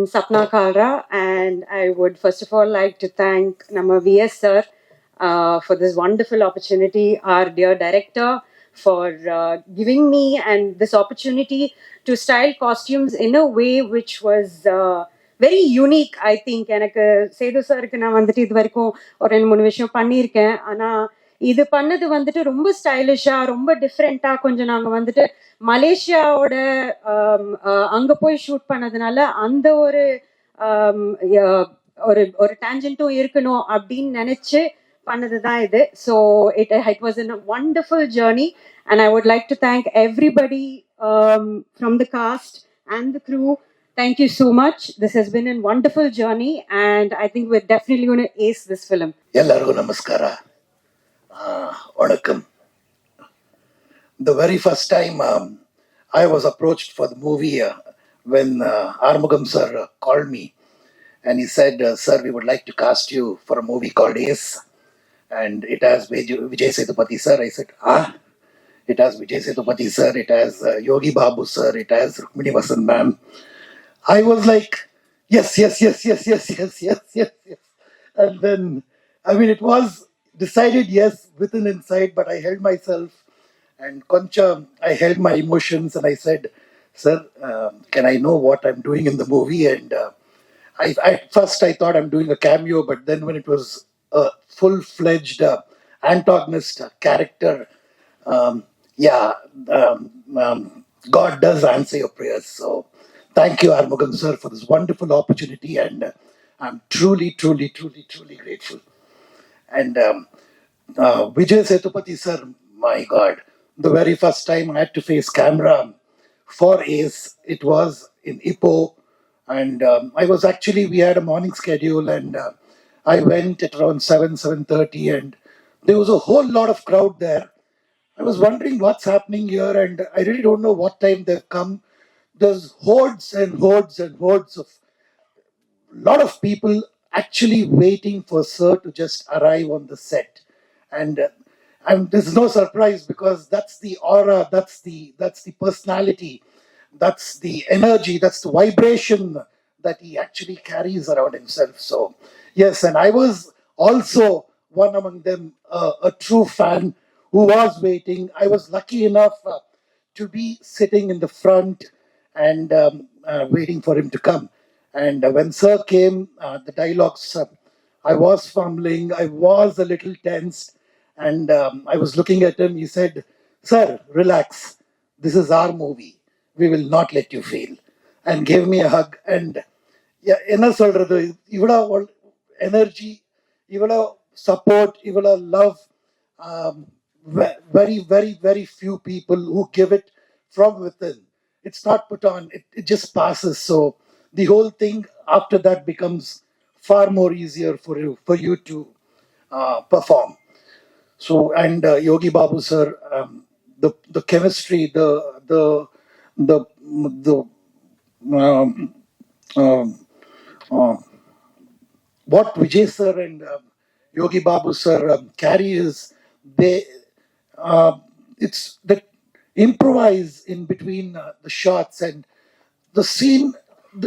I'm Sapna Kalra, and I would first of all like to thank Nama VS sir uh, for this wonderful opportunity, our dear director for uh, giving me and this opportunity to style costumes in a way which was uh, very unique I think எனக்கு சேது சாருக்கு நான் வந்துட்டு இது வரைக்கும் ஒரு ரெண்டு மூணு விஷயம் பண்ணியிருக்கேன் ஆனால் இது பண்ணது வந்துட்டு ரொம்ப ஸ்டைலிஷாக ரொம்ப டிஃப்ரெண்ட்டாக கொஞ்சம் நாங்கள் வந்துட்டு மலேசியாவோட அங்க போய் ஷூட் பண்ணதுனால அந்த ஒரு ஒரு ஒரு டேஞ்சன்ட்டும் இருக்கணும் அப்படின்னு நினைச்சு பண்ணதுதான் இது. So it it was in wonderful journey and I would like to thank everybody from the cast and the crew thank you so much this has been an wonderful journey and I think with definitely as this film எல்லாருக்கும் நமஸ்காரா. வணக்கம். The very first time um, I was approached for the movie uh, when uh, Armugam sir uh, called me and he said, uh, Sir, we would like to cast you for a movie called Ace. And it has Vijay Sethupathi sir. I said, Ah, it has Vijay Sethupathi sir, it has uh, Yogi Babu sir, it has Rukmini Vasan ma'am. I was like, yes, yes, yes, yes, yes, yes, yes, yes, yes. And then, I mean, it was decided yes within inside, but I held myself and Concha, I held my emotions and I said, Sir, um, can I know what I'm doing in the movie? And uh, I, at first I thought I'm doing a cameo, but then when it was a full fledged uh, antagonist uh, character, um, yeah, um, um, God does answer your prayers. So thank you, Armugam sir, for this wonderful opportunity. And uh, I'm truly, truly, truly, truly grateful. And um, uh, Vijay Sethupathi sir, my God, the very first time I had to face camera for Ace, it was in Ipoh, and um, I was actually we had a morning schedule, and uh, I went at around seven seven thirty, and there was a whole lot of crowd there. I was wondering what's happening here, and I really don't know what time they've come. There's hordes and hordes and hordes of lot of people actually waiting for Sir to just arrive on the set, and uh, and there's no surprise because that's the aura, that's the that's the personality, that's the energy, that's the vibration that he actually carries around himself. So yes, and I was also one among them, uh, a true fan who was waiting. I was lucky enough uh, to be sitting in the front and um, uh, waiting for him to come. And uh, when Sir came, uh, the dialogues, uh, I was fumbling, I was a little tensed, and um, I was looking at him. He said, Sir, relax. This is our movie. We will not let you fail. And gave me a hug. And yeah, என்ன சொல்றது இவ்வளோ energy இவ்வளோ support இவ்வளோ love um, ve- very, very, very few people who give it from within. It's not put on, it, it just passes. So the whole thing after that becomes far more easier for you for you to uh, perform. so and uh, Yogi Babu sir, um, the the chemistry, the the the the um, um, uh, what Vijay sir and um, Yogi Babu sir um, carry is they uh, it's that improvise in between uh, the shots and the scene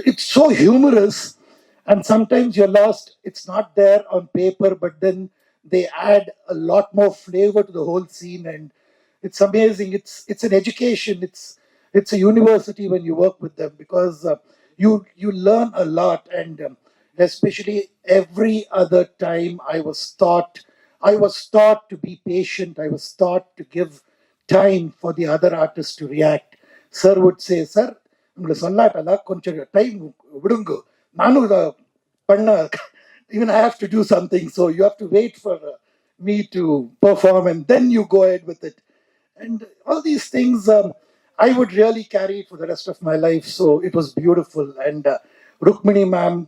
it's so humorous and sometimes you're lost it's not there on paper but then they add a lot more flavor to the whole scene and it's amazing it's it's an education it's it's a university when you work with them because uh, you you learn a lot and um, especially every other time i was taught i was taught to be patient i was taught to give time for the other artists to react sir would say sir உங்களை சொல்லாட்டல கொஞ்சம் time விடுங்க நானும் இதை பண்ண even I have to do something so you have to wait for uh, me to perform and then you go ahead with it. And all these things um, I would really carry for the rest of my life so it was beautiful. And uh, Rukmini ma'am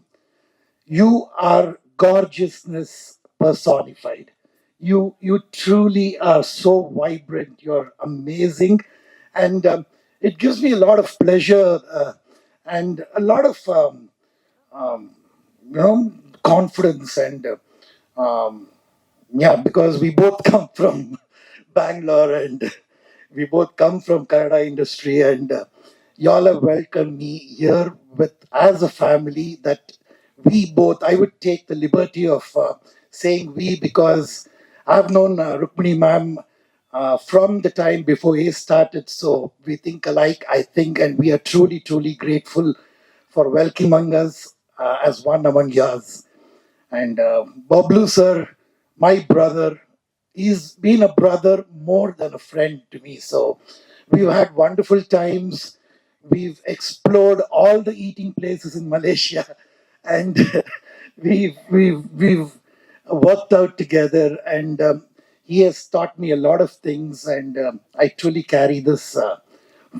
you are gorgeousness personified. You you truly are so vibrant. You're amazing. And um, it gives me a lot of pleasure uh, and a lot of um, um, you know confidence and um, yeah because we both come from bangalore and we both come from Kannada industry and uh, y'all have welcomed me here with as a family that we both, I would take the liberty of uh, saying we because I've known uh, Rukmini ma'am uh, from the time before he started. So we think alike, I think, and we are truly, truly grateful for welcoming us uh, as one among yours. And uh, Bablu sir, my brother, he's been a brother more than a friend to me. So we've had wonderful times. We've explored all the eating places in Malaysia, and we've we've we've worked out together. And um, he has taught me a lot of things, and um, I truly carry this uh,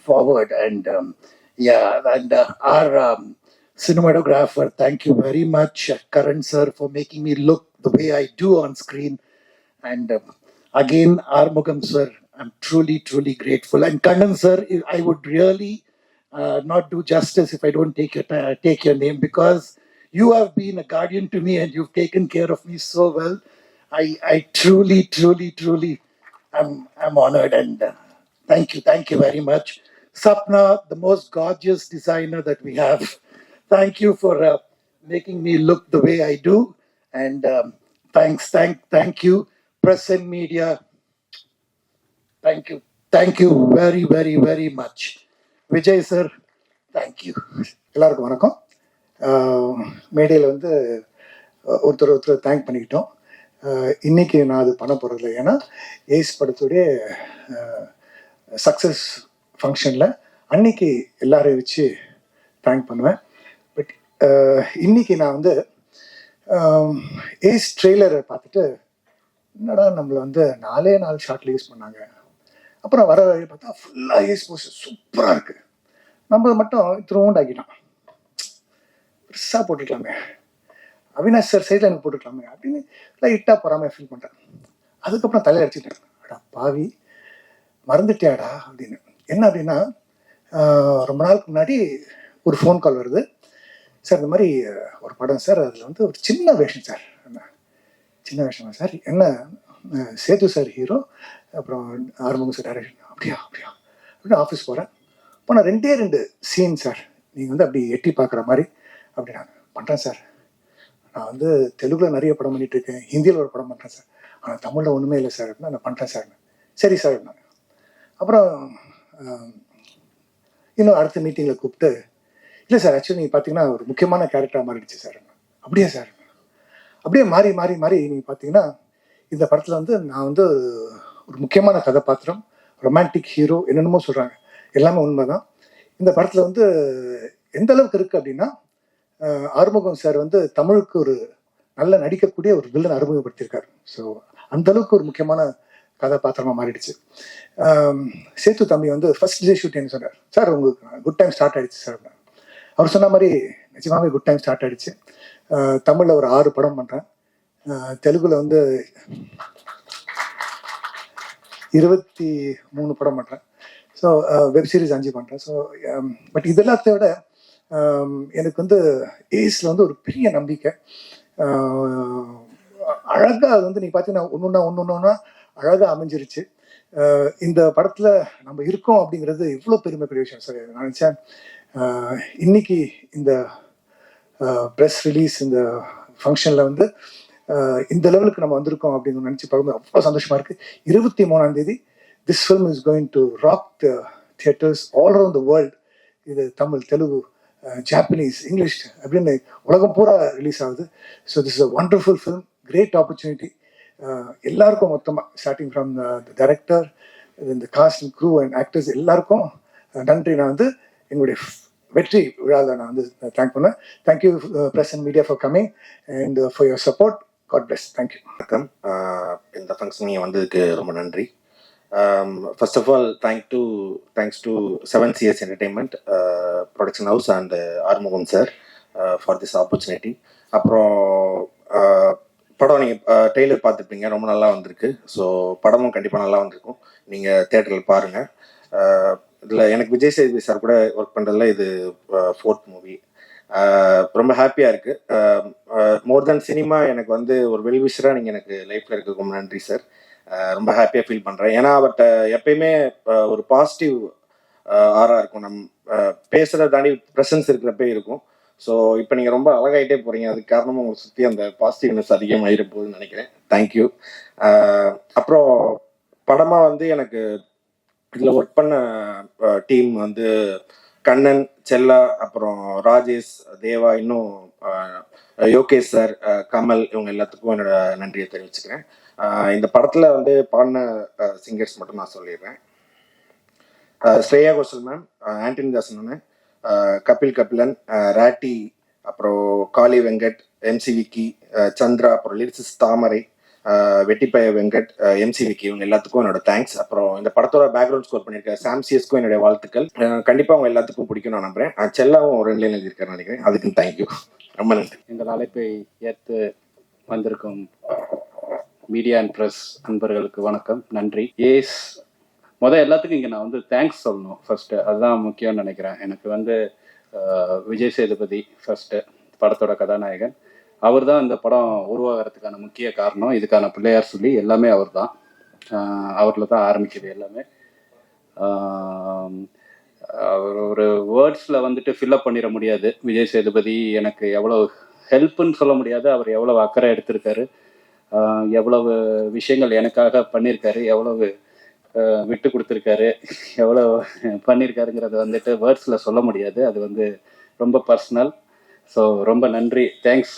forward. And um, yeah, and uh, our um, cinematographer, thank you very much, uh, Karan sir, for making me look the way I do on screen. And um, again, Armugam sir, I'm truly, truly grateful. And Kannan sir, I would really uh, not do justice if I don't take your take your name because you have been a guardian to me and you've taken care of me so well. I, I truly, truly, truly, I'm, I'm honored and uh, thank you, thank you very much. Sapna, the most gorgeous designer that we have. Thank you for uh, making me look the way I do. And um, thanks, thank, thank you, press and media. Thank you, thank you very, very, very much. Vijay sir, thank you. எல்லாருக்கும் வணக்கம் மேடையில் வந்து அஹ், ஒருத்தர் ஒருத்தர் thank பண்ணிக்கிட்டோம் அஹ், இன்னைக்கு நான் அது பண்ண போகிறதில்ல ஏன்னா ஏஸ் படத்துடைய சக்ஸஸ் ஃபங்க்ஷனில் அன்னைக்கு எல்லாரையும் வச்சு தேங்க் பண்ணுவேன் பட் இன்னைக்கு நான் வந்து ஏஸ் ட்ரெய்லரை பார்த்துட்டு என்னடா நம்மளை வந்து நாலே நாலு ஷார்ட்ல யூஸ் பண்ணாங்க. அப்புறம் வர வழி பார்த்தா ஃபுல்லாக ஏஸ் போஸ்ட் சூப்பராக இருக்குது நம்ம மட்டும் இத்திரோண்டு ஆக்கிட்டோம். பெருசாக போட்டுக்கலாமே. அவினாஷ் சார் சைடில் எனக்கு போட்டுக்கலாமே அப்படின்னு லைட்டாக பொறாமையாக ஃபீல் பண்ணுறேன் அதுக்கப்புறம் தலையை அடிச்சுட்டேன். அடா பாவி மறந்துட்டியாடா அப்படின்னு. என்ன அப்படின்னா ரொம்ப நாளுக்கு முன்னாடி ஒரு ஃபோன் கால் வருது. சார் இந்த மாதிரி ஒரு படம் சார் அதில் வந்து ஒரு சின்ன வேஷம் சார். சின்ன வேஷமா சார்? என்ன? சேது சார் ஹீரோ அப்புறம் ஆறுமுகம் சார் டைரக்ஷன் அப்படியா அப்படியா? அப்படின்னு ஆஃபீஸ் போகிறேன் போனால் ரெண்டே ரெண்டு சீன் சார். நீங்கள் வந்து அப்படி எட்டி பார்க்குற மாதிரி. அப்படி நான் பண்ணுறேன் சார். நான் வந்து தெலுங்கில் நிறைய படம் பண்ணிட்டு இருக்கேன். ஹிந்தியில் ஒரு படம் பண்ணுறேன் சார். ஆனால் தமிழில் ஒன்றுமே இல்லை சார். அப்படின்னா நான் பண்ணுறேன் சார். சரி சார் நான் அப்புறம் இன்னும் அடுத்த மீட்டிங்கில் கூப்பிட்டு இல்லை சார் ஆக்சுவலி நீங்கள் பார்த்தீங்கன்னா ஒரு முக்கியமான கேரக்டராக மாறிடுச்சு சார். அப்படியே சார்? அப்படியே மாறி மாறி மாறி நீங்கள் பார்த்தீங்கன்னா இந்த படத்தில் வந்து நான் வந்து ஒரு முக்கியமான கதாபாத்திரம் ரொமான்டிக் ஹீரோ என்னென்னமோ சொல்கிறாங்க எல்லாமே உண்மைதான். இந்த படத்தில் வந்து எந்த அளவுக்கு இருக்குது அப்படின்னா ஆறுமுகம் சார் வந்து தமிழுக்கு ஒரு நல்ல நடிக்கக்கூடிய ஒரு வில்லன் அறிமுகப்படுத்தியிருக்காரு. ஸோ அந்த அளவுக்கு ஒரு முக்கியமான கதாபாத்திரமாக மாறிடுச்சு. சேத்து தம்பி வந்து ஃபர்ஸ்ட் டே ஷூட்டிங் சொன்னார். சார் உங்களுக்கு குட் டைம் ஸ்டார்ட் ஆயிடுச்சு சார் அவர் சொன்ன மாதிரி நிஜமாவே குட் டைம் ஸ்டார்ட் ஆயிடுச்சு. தமிழில் ஒரு ஆறு படம் பண்ணுறேன் தெலுங்குல வந்து இருபத்தி மூணு படம் பண்ணுறேன் ஸோ வெப் சீரிஸ் அஞ்சு பண்ணுறேன் ஸோ பட் இதெல்லாத்த விட எனக்கு வந்து ஏஸில் வந்து ஒரு பெரிய நம்பிக்கை. அழகாக அது வந்து நீங்கள் பார்த்தீங்கன்னா ஒன்று ஒன்றா ஒன்று ஒன்றா அழகாக அமைஞ்சிருச்சு இந்த படத்தில் நம்ம இருக்கோம் அப்படிங்கிறது இவ்வளோ பெருமைக்குரிய விஷயம். சார் நான் நினச்சேன். இன்னைக்கு இந்த ப்ரெஸ் ரிலீஸ் இந்த ஃபங்க்ஷனில் வந்து இந்த லெவலுக்கு நம்ம வந்திருக்கோம் அப்படின்னு நினச்சி பார்க்கும்போது அவ்வளோ சந்தோஷமாக இருக்குது இருபத்தி மூணாம் தேதி this film is going to rock the theatres all around the world இது தமிழ் தெலுங்கு ஜாப்பனீஸ் இங்கிலீஷ் அப்படின்னு உலகம் பூரா ரிலீஸ் ஆகுது. So this is a wonderful film great opportunity எல்லாருக்கும் மொத்தமாக ஸ்டார்டிங் ஃப்ரம் த டைரக்டர் இந்த cast and crew and actors எல்லாருக்கும் நன்றி. நான் வந்து எங்களுடைய வெற்றி விழாவில் நான் வந்து தேங்க் பண்ணேன். Thank you press and media for coming and for your support God bless thank you வணக்கம். இந்த ஃபங்க்ஷன் நீங்கள் வந்ததுக்கு ரொம்ப நன்றி. First of all thank to thanks to seven CS entertainment production house and Arumugam sir for this opportunity அப்புறம் படம் நீங்கள் Taylor பார்த்துருப்பீங்க. ரொம்ப நல்லா வந்திருக்கு. ஸோ படமும் கண்டிப்பாக நல்லா வந்திருக்கும். நீங்கள் தேட்டரில் பாருங்கள் இதில் எனக்கு விஜய் சேதுபதி சார் கூட ஒர்க் பண்ணுறதுல இது ஃபோர்த் மூவி ரொம்ப ஹாப்பியாக இருக்குது மோர் தென் சினிமா எனக்கு வந்து ஒரு வெல்விஷராக நீங்கள் எனக்கு லைஃப்பில் இருக்க ரொம்ப நன்றி சார் ரொம்ப ஹாப்பியாக ஃபீல் பண்ணுறேன் ஏன்னா அவர்கிட்ட எப்பயுமே ஒரு பாசிட்டிவ் ஆராக இருக்கும். நம் பேசுகிறத தாண்டி ப்ரெசன்ஸ் இருக்கிறப்பே இருக்கும். ஸோ இப்போ நீங்கள் ரொம்ப அழகாயிட்டே போகிறீங்க அதுக்கு காரணமும் உங்களை சுற்றி அந்த பாசிட்டிவ்னஸ் அதிகமாகிட போகுதுன்னு நினைக்கிறேன். தேங்க்யூ அப்புறம் படமாக வந்து எனக்கு இதில் ஒர்க் பண்ண டீம் வந்து கண்ணன் செல்லா அப்புறம் ராஜேஷ் தேவா இன்னும் யோகேஷ் சார் கமல் இவங்க எல்லாத்துக்கும் என்னோட நன்றியை தெரிவிச்சுக்கிறேன். இந்த படத்தில் வந்து பாடின சிங்கர்ஸ் மட்டும் நான் சொல்லிடுறேன். ஸ்ரேயா கோஷல் மேம் ஆண்டனி தாசன் கபில் கபிலன் ராட்டி அப்புறம் காளி வெங்கட் எம்சி விக்கி சந்திரா அப்புறம் லிரிசிஸ் தாமரை வெட்டிப்பய வெங்கட் எம்சிவிக்கு இவங்க எல்லாத்துக்கும் என்னோட தேங்க்ஸ் அப்புறம் இந்த படத்தோட பேக்ரவுண்ட் ஸ்கோர் பண்ணியிருக்க சாம்சியஸ்க்கும் என்னுடைய வாழ்த்துக்கள். கண்டிப்பாக கண்டிப்பா அவங்க எல்லாத்துக்கும் பிடிக்கும் நான் நம்புறேன். செல்லாவும் ஒரு நிலையில் எழுதியிருக்காரு நினைக்கிறேன். அதுக்கும் தேங்க்யூ ரொம்ப நன்றி. எங்கள் அழைப்பை ஏற்று வந்திருக்கும் மீடியா அண்ட் ப்ரெஸ் நண்பர்களுக்கு வணக்கம். நன்றி. ஏஸ் முத எல்லாத்துக்கும் இங்கே நான் வந்து தேங்க்ஸ் சொல்லணும் ஃபர்ஸ்ட்டு அதுதான் முக்கியம்னு நினைக்கிறேன். எனக்கு வந்து விஜய் சேதுபதி ஃபர்ஸ்ட்டு படத்தோட கதாநாயகன். அவர் தான் இந்த படம் உருவாகிறதுக்கான முக்கிய காரணம். இதுக்கான பிள்ளையார் சொல்லி எல்லாமே அவர் தான் அவரில் தான் ஆரம்பிக்குது எல்லாமே. அவர் ஒரு வேர்ட்ஸில் வந்துட்டு ஃபில்அப் பண்ணிட முடியாது. விஜய் சேதுபதி எனக்கு எவ்வளோ ஹெல்ப்புன்னு சொல்ல முடியாது. அவர் எவ்வளவு அக்கறை எடுத்திருக்காரு. எவ்வளவு விஷயங்கள் எனக்காக பண்ணியிருக்காரு எவ்வளவு விட்டு கொடுத்துருக்காரு. எவ்வளோ பண்ணியிருக்காருங்கிறத வந்துட்டு வேர்ட்ஸில் சொல்ல முடியாது. அது வந்து ரொம்ப பர்சனல் ஸோ ரொம்ப நன்றி. தேங்க்ஸ்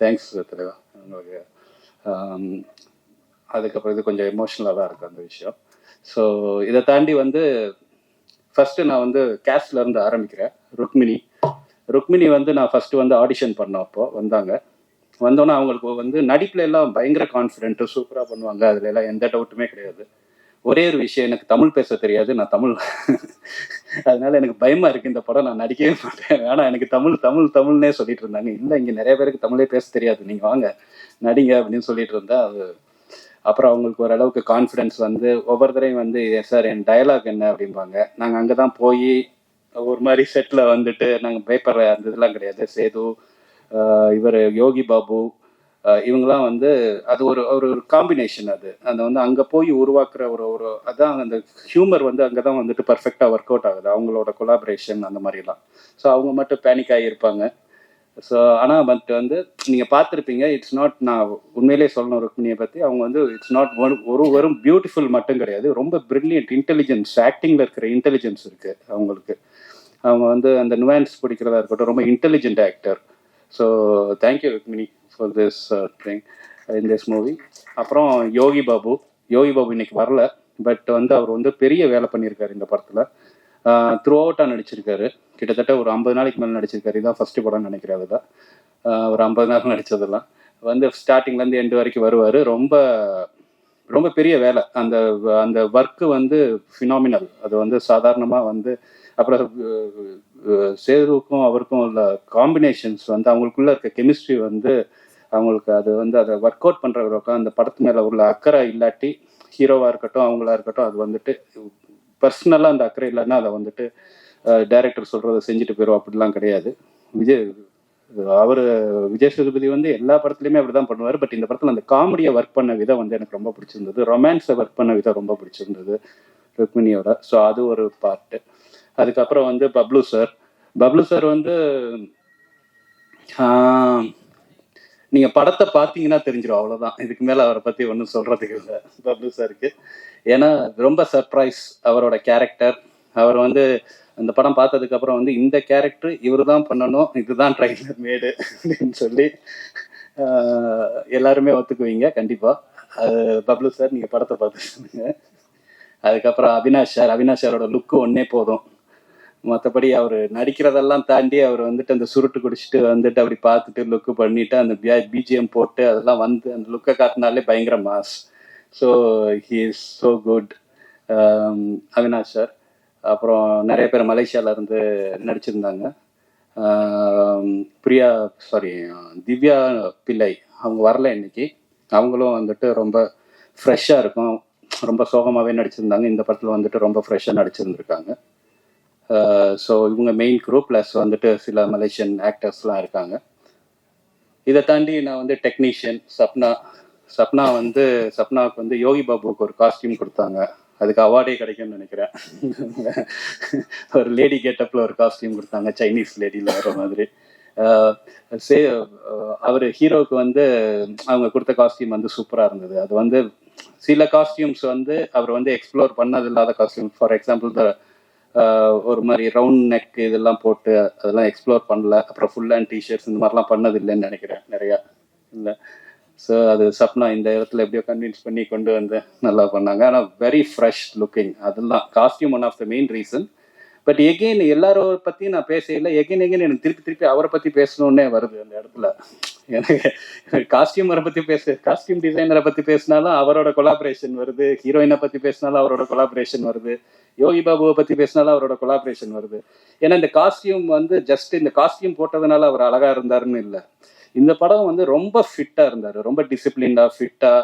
தேங்க்ஸ் uh, தலைவா. உங்களுக்கு um, அதுக்கப்புறம் இது கொஞ்சம் எமோஷ்னலாக தான் இருக்கும் அந்த விஷயம். ஸோ இதை தாண்டி வந்து ஃபஸ்ட்டு நான் வந்து கேஸ்ட்ல இருந்து ஆரம்பிக்கிறேன். ருக்மிணி. ருக்மிணி வந்து நான் ஃபஸ்ட்டு வந்து ஆடிஷன் பண்ணப்போ வந்தாங்க. வந்தோன்னே அவங்களுக்கு வந்து நடிப்புல எல்லாம் பயங்கர கான்ஃபிடென்ட்டு சூப்பராக பண்ணுவாங்க. அதில் எல்லாம் எந்த டவுட்டுமே கிடையாது. ஒரே ஒரு விஷயம் எனக்கு தமிழ் பேச தெரியாது. நான் தமிழ் அதனால எனக்கு பயமா இருக்கு இந்த படம். நான் நடிக்கவே மாட்டேன். ஆனா எனக்கு தமிழ் தமிழ் தமிழ்னே சொல்லிட்டு இருந்தாங்க. இல்லை இங்க நிறைய பேருக்கு தமிழே பேச தெரியாது. நீங்க வாங்க நடிங்க அப்படின்னு சொல்லிட்டு இருந்தா அது அப்புறம் அவங்களுக்கு ஓரளவுக்கு கான்ஃபிடன்ஸ் வந்து ஒவ்வொருத்தரையும் வந்து சார் என் டயலாக் என்ன? அப்படிம்பாங்க. நாங்கள் அங்கே தான் போய் ஒரு மாதிரி செட்டில் வந்துட்டு நாங்கள் பேப்பர் அந்த இதெல்லாம் கிடையாது. சேது இவர் யோகி பாபு இவங்கெல்லாம் வந்து அது ஒரு ஒரு ஒரு காம்பினேஷன் அது. அந்த வந்து அங்கே போய் உருவாக்குற ஒரு ஒரு அதான் அந்த ஹியூமர் வந்து அங்கே தான் வந்துட்டு பர்ஃபெக்டாக ஒர்க் அவுட் ஆகுது. அவங்களோட கொலாபரேஷன் அந்த மாதிரிலாம். ஸோ அவங்க மட்டும் பேனிக் ஆகியிருப்பாங்க. ஸோ ஆனால் பட் வந்து நீங்கள் பார்த்துருப்பீங்க இட்ஸ் நாட் நான் உண்மையிலே சொல்லணும் ருக்மிணியை பற்றி அவங்க வந்து இட்ஸ் நாட் ஒன் ஒரு வெறும் பியூட்டிஃபுல் மட்டும் கிடையாது. ரொம்ப பிரில்லியன்ட் இன்டெலிஜென்ஸ் ஆக்டிங்கில் இருக்கிற இன்டெலிஜென்ஸ் இருக்குது அவங்களுக்கு. அவங்க வந்து அந்த நுவான்ஸ் பிடிக்கிறதா இருக்கட்டும் ரொம்ப intelligent actor so thank you Rukmini for this thing in this movie அப்புறம் யோகி பாபு யோகி பாபு இன்னைக்கு வரல பட் வந்து அவர் வந்து பெரிய வேலை பண்ணியிருக்காரு இந்த படத்தில். த்ரூ அவுட்டாக நடிச்சிருக்காரு. கிட்டத்தட்ட ஒரு ஐம்பது நாளைக்கு மேலே நடிச்சிருக்காரு. இதான் ஃபஸ்ட்டு படம் நினைக்கிறேன் அதுதான் ஒரு ஐம்பது நாள் நடித்ததெல்லாம் வந்து ஸ்டார்டிங்லேருந்து எண்டு வரைக்கும் வருவார். ரொம்ப ரொம்ப பெரிய வேலை. அந்த அந்த ஒர்க்கு வந்து ஃபினாமினல் அது வந்து சாதாரணமாக வந்து அப்புறம் சேருவுக்கும் சேதுவுக்கும் அவருக்கும் உள்ள காம்பினேஷன்ஸ் வந்து அவங்களுக்குள்ள இருக்க கெமிஸ்ட்ரி வந்து அவங்களுக்கு அது வந்து அதை ஒர்க் அவுட் பண்ணுறவருக்கும் அந்த படத்து மேலே உள்ள அக்கறை இல்லாட்டி ஹீரோவாக இருக்கட்டும் அவங்களா இருக்கட்டும் அது வந்துட்டு பர்சனலாக அந்த அக்கறை இல்லைன்னா அதை வந்துட்டு டைரக்டர் சொல்கிறத செஞ்சுட்டு போயிடும் அப்படிலாம் கிடையாது. விஜய் அவர் விஜய் சேதுபதி வந்து எல்லா படத்துலையுமே அப்படி தான் பண்ணுவார். பட் இந்த படத்தில் அந்த காமெடியை ஒர்க் பண்ண விதம் வந்து எனக்கு ரொம்ப பிடிச்சிருந்தது. ரொமான்ஸை ஒர்க் பண்ண விதம் ரொம்ப பிடிச்சிருந்தது ருக்மிணியோட. ஸோ அது ஒரு பார்ட்டு அதுக்கப்புறம் வந்து பப்ளு சார். பப்ளு சார் வந்து நீங்க படத்தை பார்த்தீங்கன்னா தெரிஞ்சிடும் அவ்வளவுதான். இதுக்கு மேல அவரை பத்தி ஒன்றும் சொல்றதுக்கு இல்லை. பப்ளு சாருக்கு. ஏன்னா ரொம்ப சர்ப்ரைஸ் அவரோட கேரக்டர் அவர் வந்து அந்த படம் பார்த்ததுக்கு அப்புறம் வந்து இந்த கேரக்டர் இவர் தான் பண்ணணும் இதுதான் ட்ரைலர் மேடு அப்படின்னு சொல்லி எல்லாருமே ஒத்துக்குவீங்க கண்டிப்பா. அது பப்ளு சார் நீங்க படத்தை பார்த்து சொல்லுங்க. அதுக்கப்புறம் அவினாஷ் சார் அவினாஷ் சாரோட லுக்கு ஒன்னே போதும். மற்றபடி அவர் நடிக்கிறதெல்லாம் தாண்டி அவர் வந்துட்டு அந்த சுருட்டு குடிச்சிட்டு வந்துட்டு அப்படி பார்த்துட்டு லுக்கு பண்ணிட்டு அந்த பிஜிஎம் போட்டு அதெல்லாம் வந்து அந்த லுக்கை காட்டினாலே பயங்கர mass so he is so good Avinash sir அப்புறம் நிறைய பேர் மலேசியால இருந்து நடிச்சிருந்தாங்க. Um, பிரியா சாரி திவ்யா பிள்ளை அவங்க வரல இன்னைக்கு. அவங்களும் வந்துட்டு ரொம்ப ஃப்ரெஷ்ஷாக இருக்கும். ரொம்ப சோகமாகவே நடிச்சிருந்தாங்க. இந்த படத்தில் வந்துட்டு ரொம்ப ஃப்ரெஷ்ஷாக நடிச்சிருந்துருக்காங்க. Uh, ஸோ இவங்க மெயின் குரூப் ப்ளஸ் வந்துட்டு சில மலேசியன் ஆக்டர்ஸ்லாம் இருக்காங்க. இதை தாண்டி நான் வந்து டெக்னீஷியன் சப்னா சப்னா வந்து சப்னாவுக்கு வந்து யோகி பாபுவுக்கு ஒரு காஸ்டியூம் கொடுத்தாங்க. அதுக்கு அவார்டே கிடைக்கும்னு நினைக்கிறேன். ஒரு லேடி கெட்டப்பில் ஒரு காஸ்டியூம் கொடுத்தாங்க. சைனீஸ் லேடியில் வர மாதிரி. Uh, சே uh, அவர் ஹீரோவுக்கு வந்து அவங்க கொடுத்த காஸ்டியூம் வந்து சூப்பராக இருந்தது. அது வந்து சில காஸ்டியூம்ஸ் வந்து அவர் வந்து எக்ஸ்ப்ளோர் பண்ணது இல்லாத காஸ்டியூம் ஃபார் எக்ஸாம்பிள் த ஒரு மாதிரி ரவுண்ட் நெக் இதெல்லாம் போட்டு அதெல்லாம் எக்ஸ்ப்ளோர் பண்ணல. அப்புறம் ஃபுல் ஹேண்ட் டிஷர்ட்ஸ் இந்த மாதிரிலாம் பண்ணது இல்லைன்னு நினைக்கிறேன் நிறையா. இல்லை. ஸோ அது சப்னா இந்த இடத்துல எப்படியோ கன்வின்ஸ் பண்ணி கொண்டு வந்து நல்லா பண்ணாங்க. ஆனால் வெரி ஃப்ரெஷ் லுக்கிங் அதெல்லாம் costume one of the main reason but again எல்லாரும் பற்றியும் நான் பேசல எகெயின் எகெயின் எனக்கு திருப்பி திருப்பி அவரை பற்றி பேசணுன்னே வருது அந்த இடத்துல. எனக்கு காஸ்டியூமரை பற்றி பேச காஸ்டியூம் டிசைனரை பற்றி பேசினாலும் அவரோட கொலாபரேஷன் வருது. ஹீரோயினை பற்றி பேசினாலும் அவரோட கொலாபரேஷன் வருது. யோகி பாபுவை பற்றி பேசினாலும் அவரோட கொலாபரேஷன் வருது. ஏன்னா இந்த காஸ்டியூம் வந்து ஜஸ்ட் இந்த காஸ்டியூம் போட்டதுனால அவர் அழகா இருந்தாருன்னு இல்லை. இந்த படம் வந்து ரொம்ப ஃபிட்டாக இருந்தார். ரொம்ப டிசிப்ளின்டாக ஃபிட்டாக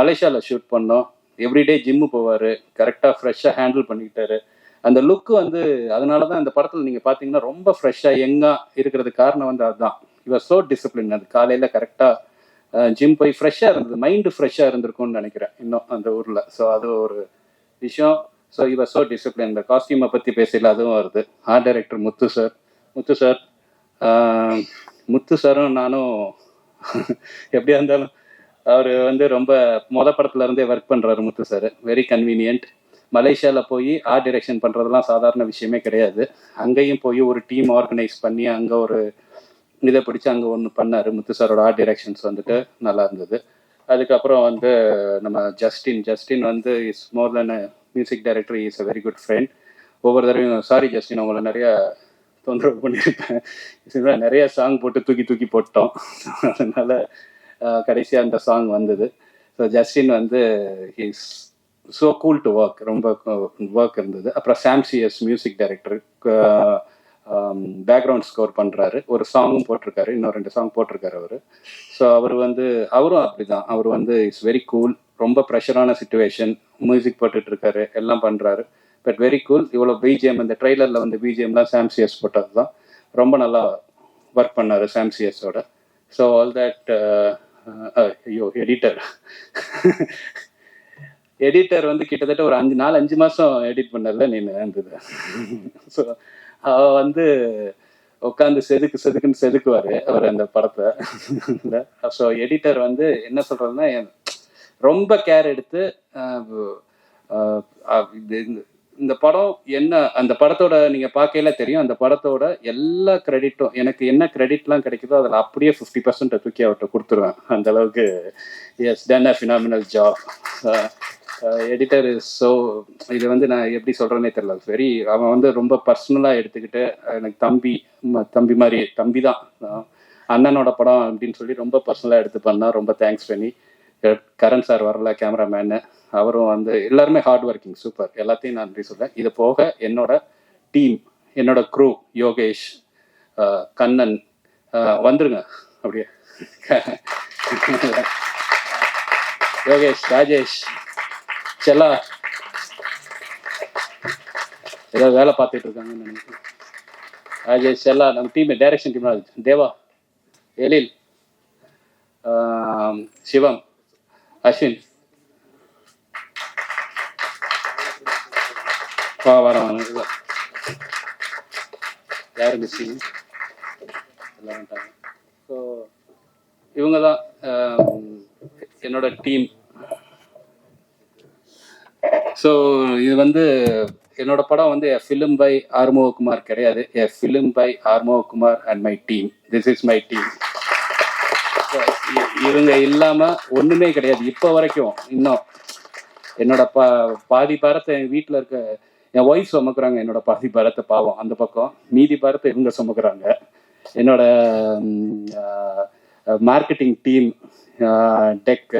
மலேசியாவில் ஷூட் பண்ணோம். எவ்ரிடே ஜிம்மு போவார். கரெக்டாக ஃப்ரெஷ்ஷாக ஹேண்டில் பண்ணிக்கிட்டாரு. அந்த லுக் வந்து அதனால தான் அந்த படத்தில் நீங்கள் பார்த்தீங்கன்னா ரொம்ப ஃப்ரெஷ்ஷாக யங்காக இருக்கிறதுக்கு காரணம் வந்து அதுதான் இவர் ஸோ டிசிப்ளின் அது காலையில் கரெக்டாக ஜிம் போய் ஃப்ரெஷ்ஷாக இருந்தது. மைண்டு ஃப்ரெஷ்ஷாக இருந்திருக்கும்னு நினைக்கிறேன். இன்னும் அந்த ஊரில். ஸோ அது ஒரு விஷயம். ஸோ இவர் ஸோ டிசிப்ளின் இந்த காஸ்டியூமை பற்றி பேசல அதுவும் வருது art director Muthu sir Muthu sir Muthu சாரும் நானும் எப்படியா இருந்தாலும் அவர் வந்து ரொம்ப மொத படத்துல இருந்தே ஒர்க் பண்ணுறாரு முத்து சார் வெரி கன்வீனியன்ட் மலேசியாவில் போய் ஆர்ட் டிரெக்ஷன் பண்ணுறதுலாம் சாதாரண விஷயமே கிடையாது. அங்கேயும் போய் ஒரு டீம் ஆர்கனைஸ் பண்ணி அங்கே ஒரு இதை பிடிச்சி அங்கே ஒன்று பண்ணார். முத்து சாரோட ஆர்ட் டிரெக்ஷன்ஸ் வந்துட்டு நல்லா இருந்தது. அதுக்கப்புறம் வந்து நம்ம ஜஸ்டின் ஜஸ்டின் வந்து is more than music director is a very good friend ஒவ்வொரு தடவையும் சாரி ஜஸ்டின் உங்களை நிறைய தொந்தரவு பண்ணியிருப்பேன். நிறைய சாங் போட்டு தூக்கி தூக்கி போட்டோம். அதனால கடைசியாக அந்த சாங் வந்தது. ஸோ ஜஸ்டின் வந்து is so cool to work ரொம்ப ஒர்க் இருந்தது. அப்புறம் Sam CS music director background score பண்ணுறாரு ஒரு சாங்கும் போட்டிருக்காரு. இன்னும் ரெண்டு சாங் போட்டிருக்காரு அவர். ஸோ அவர் வந்து அவரும் அப்படிதான். அவர் வந்து இட்ஸ் வெரி கூல் ரொம்ப ப்ரெஷரான சுச்சுவேஷன் மியூசிக் போட்டுட்டு இருக்காரு எல்லாம் பண்ணுறாரு பட் வெரி கூல் இவ்வளோ பிஜிஎம் இந்த ட்ரெய்லரில் வந்து பிஜிஎம்லாம் சாம்சிஎஸ் போட்டது தான் ரொம்ப நல்லா ஒர்க் பண்ணார் சாம்சிஎஸோட ஸோ ஆல் தட் ஐயோ எடிட்டர் எடிட்டர் வந்து கிட்டத்தட்ட ஒரு அஞ்சு நாலு அஞ்சு மாதம் எடிட் பண்ணல நீ இருந்தது. ஸோ அவ வந்து உட்காந்து செதுக்கு செதுக்குன்னு செதுக்குவார் அவர் அந்த படத்தை. ஸோ எடிட்டர் வந்து என்ன சொல்றதுன்னா ரொம்ப கேர் எடுத்து இது- இந்த- இந்த படம் என்ன அந்த படத்தோட நீங்க பார்க்கல தெரியும் அந்த படத்தோட எல்லா கிரெடிட்டும் எனக்கு என்ன கிரெடிட்லாம் கிடைக்குதோ அதில் அப்படியே ஃபிஃப்டி பர்சன்ட் தூக்கி அவர்கிட்ட கொடுத்துருவேன். அந்த அளவுக்கு has done a phenomenal job editor is so இது வந்து நான் எப்படி சொல்றேனே தெரியல. வெரி அவன் வந்து ரொம்ப பர்சனலாக எடுத்துக்கிட்டு எனக்கு தம்பி தம்பி மாதிரி தம்பி தான் அண்ணனோட படம் அப்படின்னு சொல்லி ரொம்ப பர்சனலாக எடுத்து பண்ணா ரொம்ப தேங்க்ஸ் பண்ணி. கரண் சார் வரல கேமராமேனு. அவரும் வந்து எல்லாருமே ஹார்ட் ஒர்க்கிங் சூப்பர் எல்லாத்தையும் நான் நன்றி சொல்றேன். இது போக என்னோட டீம் என்னோட க்ரூ யோகேஷ் கண்ணன் வந்துருங்க. அப்படியே. யோகேஷ் ராஜேஷ் செல்லா. ஏதோ வேலை பார்த்துட்டு இருக்காங்கன்னு நினைக்கிறேன். ராஜேஷ் செல்லா நம்ம team direction team Deva Ezhil Sivam. Ashwin. வா வர யாரு மிஸ்ஸிங் எல்லாம் ஸோ இவங்க தான் என்னோட டீம் ஸோ இது வந்து என்னோட படம் வந்து ஃபிலிம் பை ஆர்மோகுமார் கிடையாது. A film by Arumugakumar and my team this is my team இவங்க இல்லாம ஒண்ணுமே கிடையாது. இப்போ வரைக்கும் இன்னும். என்னோட பா பாதி பாரத்தை என் வீட்டில் இருக்க என் ஒய்ஃப் சுமக்குறாங்க என்னோட பாதி பாரத்தை பாவம் அந்த பக்கம். மீதி பாரத்தை இவங்க சுமக்குறாங்க. என்னோட மார்க்கெட்டிங் டீம் டெக்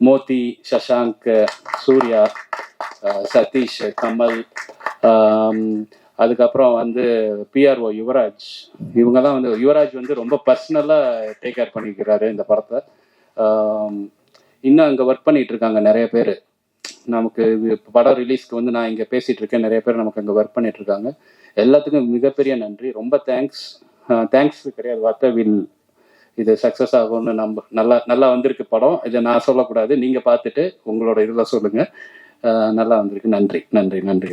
மோதி சஷாங்க் சூர்யா சதீஷ் கமல் அதுக்கப்புறம் வந்து பிஆர்ஓ யுவராஜ். இவங்க தான் வந்து யுவராஜ் வந்து ரொம்ப பர்சனலாக டேக் கேர் பண்ணிக்கிறாரு இந்த படத்தை. இன்னும் அங்கே ஒர்க் பண்ணிட்டு இருக்காங்க நிறைய பேர். நமக்கு இது படம் ரிலீஸ்க்கு வந்து நான் இங்கே பேசிட்டு இருக்கேன் நிறைய பேர் நமக்கு அங்கே ஒர்க் பண்ணிட்டு இருக்காங்க எல்லாத்துக்கும் மிகப்பெரிய நன்றி. ரொம்ப தேங்க்ஸ் தேங்க்ஸ் கிடையாது. வார்த்தை வில் இது சக்ஸஸ் ஆகும்னு நம்ப நல்லா நல்லா வந்திருக்கு படம். இதை நான் சொல்லக்கூடாது. நீங்கள் பார்த்துட்டு உங்களோட இதில் சொல்லுங்கள் நல்லா வந்திருக்கு. நன்றி. நன்றி. நன்றி.